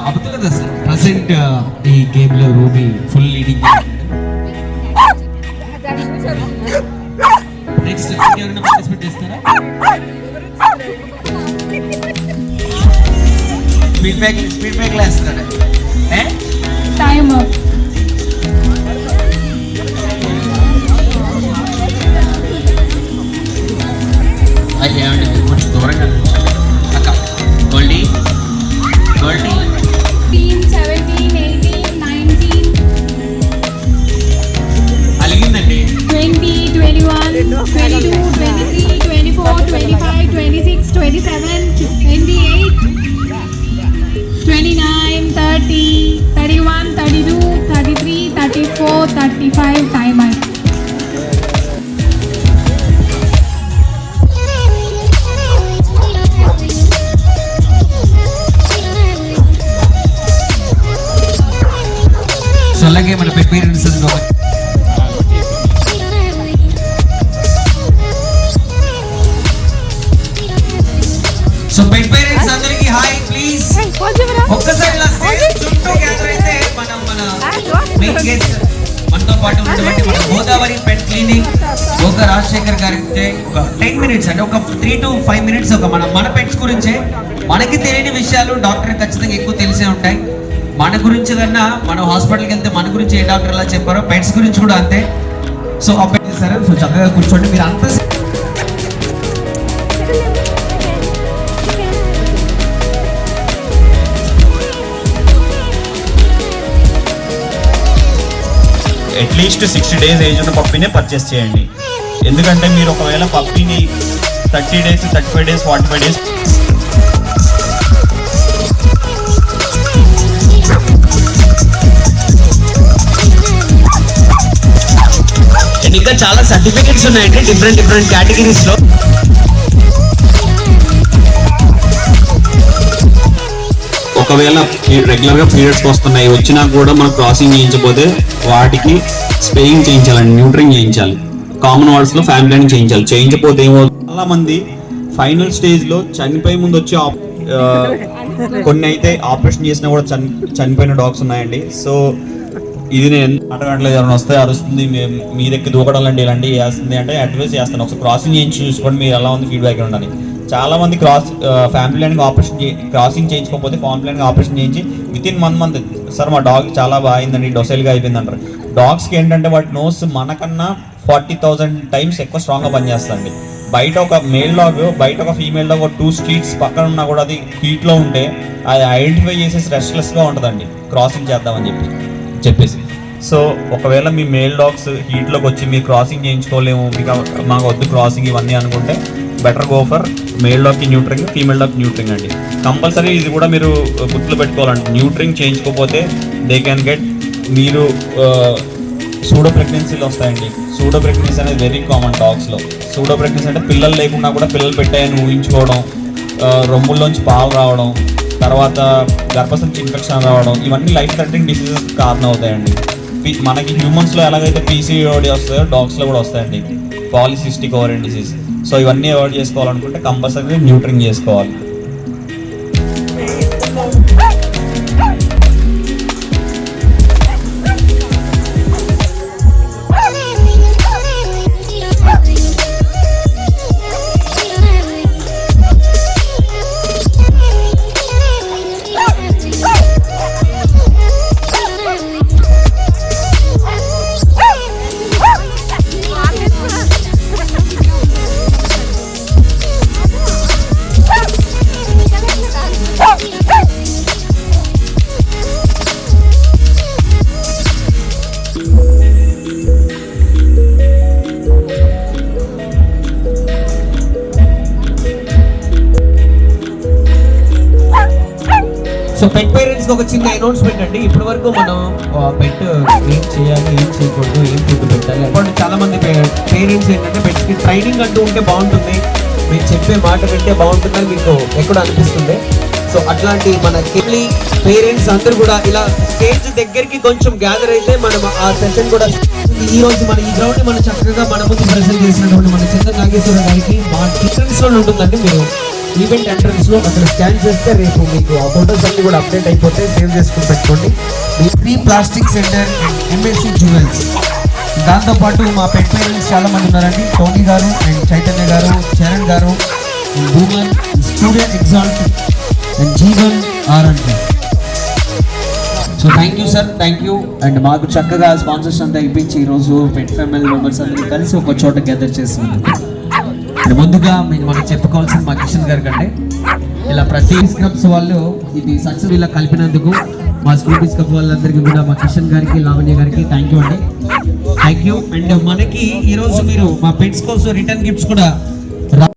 అబద్ధం కదా sir? Present ఈ గేమ్లో రూబీ ఫుల్ లీడింగ్ నెక్స్ట్ ఎవరైనా పార్టిసిపేట్ చేస్తారా? స్పీడ్ బ్రేక్ స్పీడ్ బ్రేక్ వేస్తున్నాడు ఏ? టైమ్ అప్ అలాగే మన పేరెంట్స్ సో పెట్ పేరెంట్స్ అందరికి హాయ్ ప్లీజ్ ఒక్కసారి ఇలా చుట్టూ గ్యాదర్ అయితే మనం మన మెయిన్ గెస్ట్ మనతో పాటు ఉన్నటువంటి మన గోదావరి పెట్ క్లినిక్ గోక రాజశేఖర్ గారికి ఒక టెన్ మినిట్స్ అంటే ఒక త్రీ టు ఫైవ్ మినిట్స్ ఒక మన మన పెట్స్ గురించే మనకి తెలియని విషయాలు డాక్టర్ ఖచ్చితంగా ఎక్కువ తెలిసే ఉంటాయి. మన గురించి కన్నా మనం హాస్పిటల్కి వెళ్తే మన గురించి ఏ డాక్టర్ ఎలా చెప్పారో పెట్స్ గురించి కూడా అంతే. సో అప్లై పెట్ సో చక్కగా కూర్చోండి. మీరు అంత అట్లీస్ట్ సిక్స్టీ డేస్ ఏజ్ ఉన్న పప్పీనే పర్చేస్ చేయండి. ఎందుకంటే మీరు ఒకవేళ పప్పీని thirty days thirty five days forty five days ఇంకా చాలా సర్టిఫికెట్స్ ఉన్నాయండి డిఫరెంట్ డిఫరెంట్ కేటగిరీస్లో. ఒకవేళ రెగ్యులర్గా పీరియడ్స్ వస్తున్నాయి వచ్చినా కూడా మనం క్రాసింగ్ చేయించకపోతే వాటికి స్పేయింగ్ చేయించాలండి న్యూట్రింగ్ చేయించాలి. కామన్ వార్డ్స్లో ఫ్యామిలీ చేయించాలి. చేయించకపోతే ఏమో చాలా మంది ఫైనల్ స్టేజ్లో చనిపోయే ముందు వచ్చి కొన్ని అయితే ఆపరేషన్ చేసినా కూడా చని చనిపోయిన డాగ్స్ ఉన్నాయండి. సో ఇది నేను ఆటగాట్లేదు ఎవరైనా వస్తే అరుస్తుంది మీ దగ్గర దూకడాలండి ఇలాంటి చేస్తుంది అంటే అడ్వైస్ చేస్తాను. ఒకసారి క్రాసింగ్ చేయించి చూసుకోండి మీరు ఎలా ఉంది ఫీడ్బ్యాక్ ఉండాలి. చాలా మంది cross family planning operation crossing చేయించుకోకపోతే ఫ్యామిలీ ప్లానింగ్ ఆపరేషన్ చేయించి with in one month sir మా డాగ్ చాలా బాగుందండి డొసైల్గా అయిపోయింది అంటారు డాగ్స్కి ఏంటంటే వాటి నోస్ మనకన్నా ఫార్టీ థౌసండ్ టైమ్స్ ఎక్కువ స్ట్రాంగ్గా పనిచేస్తుంది బయట ఒక మేల్ డాగ్ బయట ఒక ఫీమేల్ డాగ్ ఒక టూ స్ట్రీట్స్ పక్కన ఉన్నా కూడా అది హీట్లో ఉంటే అది ఐడెంటిఫై చేసేసి రెస్ట్లెస్గా ఉంటుందండి. క్రాసింగ్ చేద్దామని చెప్పి. చెప్పేసి. సో ఒకవేళ మీ మేల్ డాగ్స్ హీట్లోకి వచ్చి మీరు క్రాసింగ్ చేయించుకోలేము మీకు మాకు వద్దు క్రాసింగ్ ఇవన్నీ అనుకుంటే బెటర్ గో ఫర్ మేల్ డాగ్కి న్యూట్రింగ్ ఫీమేల్ డాగ్ న్యూట్రింగ్ అండి. కంపల్సరీ ఇది కూడా మీరు uh, గుర్తులు పెట్టుకోవాలండి. న్యూట్రింగ్ చేయించుకోకపోతే దే క్యాన్ గెట్ మీరు uh, సూడో ప్రెగ్నెన్సీలు వస్తాయండి. సూడో ప్రెగ్నెన్సీ అనేది వెరీ కామన్ డాగ్స్లో సూడో ప్రెగ్నెన్సీ అంటే పిల్లలు లేకుండా కూడా పిల్లలు పెట్టాయని ఊహించుకోవడం uh, రొమ్ముల్లోంచి పాలు రావడం తర్వాత గర్భసంచి ఇన్ఫెక్షన్ రావడం ఇవన్నీ లైఫ్ థ్రెటనింగ్ డిసీజెస్ కారణం అవుతాయండి మనకి హ్యూమన్స్లో ఎలాగైతే పీసీఓడి వస్తాయో డాగ్స్లో కూడా వస్తాయండి. పాలిసిస్టిక్ ఓవరెన్ డిసీజ్ సో ఇవన్నీ అవాయిడ్ చేసుకోవాలనుకుంటే కంపల్సరీ న్యూట్రింగ్ చేసుకోవాలి. సో పెట్ పేరెంట్స్ ఒక చిన్న అనౌన్స్మెంట్ అండి ఇప్పటి వరకు మనం పెట్ ఏం చేయాలి ఏం చేయకూడదు ఏం ఫుడ్ పెట్టాలి అప్పుడు చాలా మంది పేరెంట్స్ ఏంటంటే పెట్స్ ట్రైనింగ్ అంటూ ఉంటే బాగుంటుంది. మీరు చెప్పే మాట వింటే బాగుంటుందని మీకు ఎక్కడ అనిపిస్తుంది. సో అట్లాంటి మన కెప్లీ పేరెంట్స్ అందరూ కూడా ఇలా స్టేజ్ దగ్గరికి కొంచెం గ్యాదర్ అయితే మనం ఆ సెషన్ కూడా ఈ రోజు మన ఈ గ్రౌండ్ మనం చక్కగా మన ముందు ప్రెసెంట్ చేసినటువంటి మన చిన్న నాగేశ్వర గారికి మా డిఫరెన్స్లో ఉంటుందండి మీరు ఈవెంట్ ఎంట్రన్స్లో అక్కడ స్కాన్ చేస్తే రేపు మీకు ఆ ఫోటోస్ అన్ని కూడా అప్డేట్ అయిపోతే సేవ్ చేసుకుని పెట్టుకోండి. Free plastic centre MSC jewels దాంతోపాటు మా పెట్ పేరెంట్స్ చాలా మంది ఉన్నారండి. టోనీ గారు and Chaitanya garu Charan garu Bhuman student exalt and Jeevan R so thank you sir thank you and మాకు చక్కగా స్పాన్సర్స్ అంతా ఇప్పించి ఈరోజు పెట్ ఫ్యామిలీ మెంబర్స్ అందరూ కలిసి ఒక చోట గ్యాదర్ చేస్తున్నాం అండ్ ముందుగా మీరు మనకు చెప్పుకోవాల్సిన మా కిషన్ గారి కంటే. ఇలా ప్రతి స్క్రబ్స్ వాళ్ళు ఇది సక్సెస్ ఇలా కలిపినందుకు మా స్కూల్ బిస్కప్ వాళ్ళందరికీ కూడా మా కిషన్ గారికి లావణ్య గారికి థ్యాంక్ యూ అండి. థ్యాంక్ యూ అండ్ మనకి ఈరోజు మీరు మా పెట్స్ కోసం రిటర్న్ గిఫ్ట్స్ కూడా